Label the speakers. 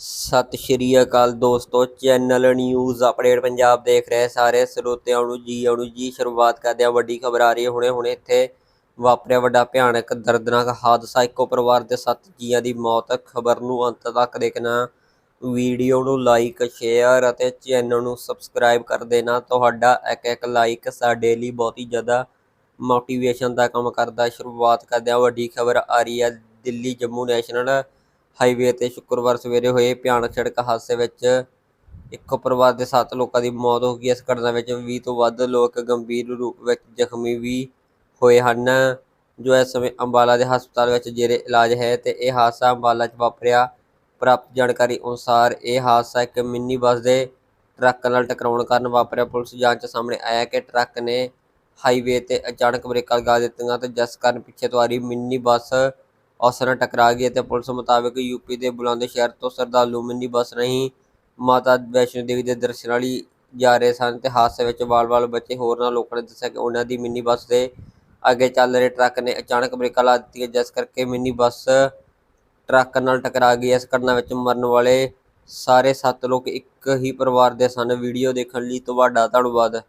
Speaker 1: ਸਤਿ ਸ਼੍ਰੀ ਅਕਾਲ ਦੋਸਤੋ, channel news update Punjab ਦੇਖ ਰਹੇ ਸਾਰੇ ਸਰੋਤਿਆਂ ਨੂੰ ਜੀ, ਆਉਣ ਜੀ, ਸ਼ੁਰੂਆਤ ਕਰਦੇ ਹਾਂ ਵੱਡੀ ਖਬਰ ਆ ਰਹੀ ਹੈ ਹੁਣੇ ਹੁਣੇ ਇੱਥੇ ਵਾਪਰਿਆ ਵੱਡਾ ਭਿਆਨਕ ਦਰਦਨਾਕ ਹਾਦਸਾ, ਇੱਕੋ ਪਰਿਵਾਰ ਦੇ ਸੱਤ ਜੀਆਂ ਦੀ ਮੌਤ, ਖਬਰ ਨੂੰ ਅੰਤ ਤੱਕ ਦੇਖਣਾ, ਵੀਡੀਓ ਨੂੰ ਲਾਈਕ ਸ਼ੇਅਰ ਅਤੇ ਚੈਨਲ ਨੂੰ ਸਬਸਕ੍ਰਾਈਬ ਕਰ ਦੇਣਾ, ਤੁਹਾਡਾ ਇੱਕ ਇੱਕ ਲਾਈਕ ਸਾਡੇ ਲਈ ਬਹੁਤ ਹੀ ਜ਼ਿਆਦਾ ਮੋਟੀਵੇਸ਼ਨ ਦਾ ਕੰਮ ਕਰਦਾ, ਸ਼ੁਰੂਆਤ ਕਰਦੇ ਹਾਂ ਵੱਡੀ ਖਬਰ ਆ ਰਹੀ ਹੈ ਦਿੱਲੀ ਜੰਮੂ ਨੈਸ਼ਨਲ ਹਾਈਵੇ ਤੇ ਸ਼ੁੱਕਰਵਾਰ ਸਵੇਰੇ ਹੋਏ ਭਿਆਨਕ ਸੜਕ ਹਾਦਸੇ ਵਿੱਚ ਇੱਕੋ ਪਰਿਵਾਰ ਦੇ 7 ਲੋਕਾਂ ਦੀ ਮੌਤ ਹੋ ਗਈ। ਇਸ ਘਟਨਾ ਵਿੱਚ 20 ਤੋਂ ਵੱਧ ਲੋਕ ਗੰਭੀਰ ਰੂਪ ਵਿੱਚ ਜ਼ਖਮੀ ਵੀ ਹੋਏ ਹਨ, ਜੋ ਇਸ ਸਮੇਂ ਅੰਬਾਲਾ ਦੇ ਹਸਪਤਾਲ ਵਿੱਚ ਜੇਰੇ ਇਲਾਜ ਹੈ ਤੇ ਇਹ ਹਾਦਸਾ ਅੰਬਾਲਾ 'ਚ ਵਾਪਰਿਆ। ਪ੍ਰਾਪਤ ਜਾਣਕਾਰੀ ਅਨੁਸਾਰ ਇਹ ਹਾਦਸਾ ਇੱਕ ਮਿੰਨੀ ਬੱਸ ਦੇ ਟਰੱਕ ਨਾਲ ਟਕਰਾਉਣ ਕਾਰਨ ਵਾਪਰਿਆ। ਪੁਲਿਸ ਜਾਂਚ ਸਾਹਮਣੇ ਆਇਆ ਕਿ ਟਰੱਕ ਨੇ ਹਾਈਵੇ ਤੇ ਅਚਾਨਕ ਬ੍ਰੇਕਾਂ ਲਗਾ ਦਿੱਤੀਆਂ ਤੇ ਜਿਸ ਕਾਰਨ ਪਿੱਛੇ ਤੋਂ ਆ ਰਹੀ ਮਿੰਨੀ ਬੱਸ ਉਸ ਨਾਲ ਟਕਰਾ ਗਈ ਅਤੇ ਪੁਲਿਸ ਮੁਤਾਬਕ ਯੂਪੀ ਦੇ ਬੁਲੰਦ ਸ਼ਹਿਰ ਤੋਂ ਸ਼ਰਧਾਲੂ ਮਿੰਨੀ ਬੱਸ ਨਹੀਂ ਮਾਤਾ ਵੈਸ਼ਨੋ ਦੇਵੀ ਦੇ ਦਰਸ਼ਨਾਂ ਲਈ ਜਾ ਰਹੇ ਸਨ ਤੇ ਹਾਦਸੇ ਵਿੱਚ ਵਾਲ-ਵਾਲ ਬੱਚੇ ਹੋਰਨਾਂ ਲੋਕਾਂ ਨੇ ਦੱਸਿਆ ਕਿ ਉਹਨਾਂ ਦੀ ਮਿੰਨੀ ਬੱਸ ਦੇ ਅੱਗੇ ਚੱਲ ਰਹੇ ਟਰੱਕ ਨੇ ਅਚਾਨਕ ਬ੍ਰੇਕਾਂ ਲਾ ਦਿੱਤੀਆਂ, ਜਿਸ ਕਰਕੇ ਮਿੰਨੀ ਬੱਸ ਟਰੱਕ ਨਾਲ ਟਕਰਾ ਗਈ। ਇਸ ਘਟਨਾ ਵਿੱਚ ਮਰਨ ਵਾਲੇ ਸਾਰੇ 7 ਲੋਕ ਇੱਕ ਹੀ ਪਰਿਵਾਰ ਦੇ ਸਨ। ਵੀਡੀਓ ਦੇਖਣ ਲਈ ਤੁਹਾਡਾ ਧੰਨਵਾਦ।